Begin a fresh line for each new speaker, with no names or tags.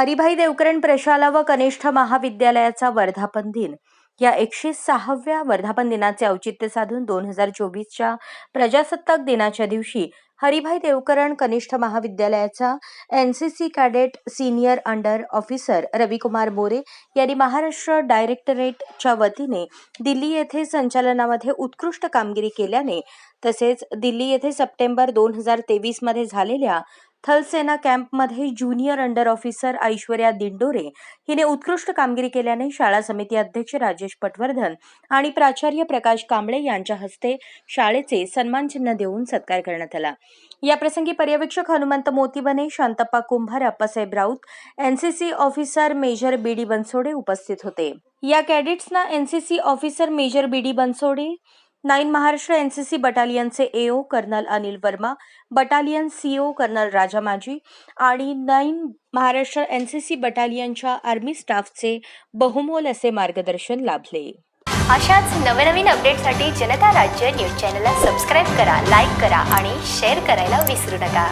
हरिभाई देवकरण प्रशाला व कनिष्ठ महाविद्यालयाचा वर्धापन दिन. या एकशे सहाव्या वर्धापन दिनाचे औचित्य साधून दोन हजार चोवीसच्या प्रजासत्ताक दिनाच्या दिवशी हरिभाई देवकरण कनिष्ठ महाविद्यालयाचा N C C cadet senior under officer Ravikumar More यांनी महाराष्ट्र डायरेक्टरेटच्या वतीने दिल्ली येथे संचालनामध्ये उत्कृष्ट कामगिरी केल्याने तसेच दिल्ली येथे सप्टेंबर दोन हजार तेवीसमध्ये झालेल्या थलसेना कॅम्पमध्ये junior under officer Aishwarya Dindore हिने उत्कृष्ट कामगिरी केल्याने शाळा समिती अध्यक्ष राजेश पटवर्धन आणि प्राचार्य प्रकाश कांबळे यांच्या हस्ते शाळेचे सन्मानचिन्ह देऊन सत्कार करण्यात आला. याप्रसंगी पर्यवेक्षक Hanumant Motibane Shantappa Kumbhar Appasaheb Raut NCC officer major B D Bansode उपस्थित होते. या कॅडेट्सना NCC officer major B D Bansode nine Maharashtra NCC बटालियनचे AO colonel Anil Verma battalion CO colonel Raja माजी आणि नाईन महाराष्ट्र एनसीसी बटालियनच्या army स्टाफचे बहुमोल असे मार्गदर्शन लाभले.
अशाच नवनवीन अपडेटसाठी जनता राज्य न्यूज चॅनलला सबस्क्राईब करा लाईक करा आणि शेअर करायला विसरू नका.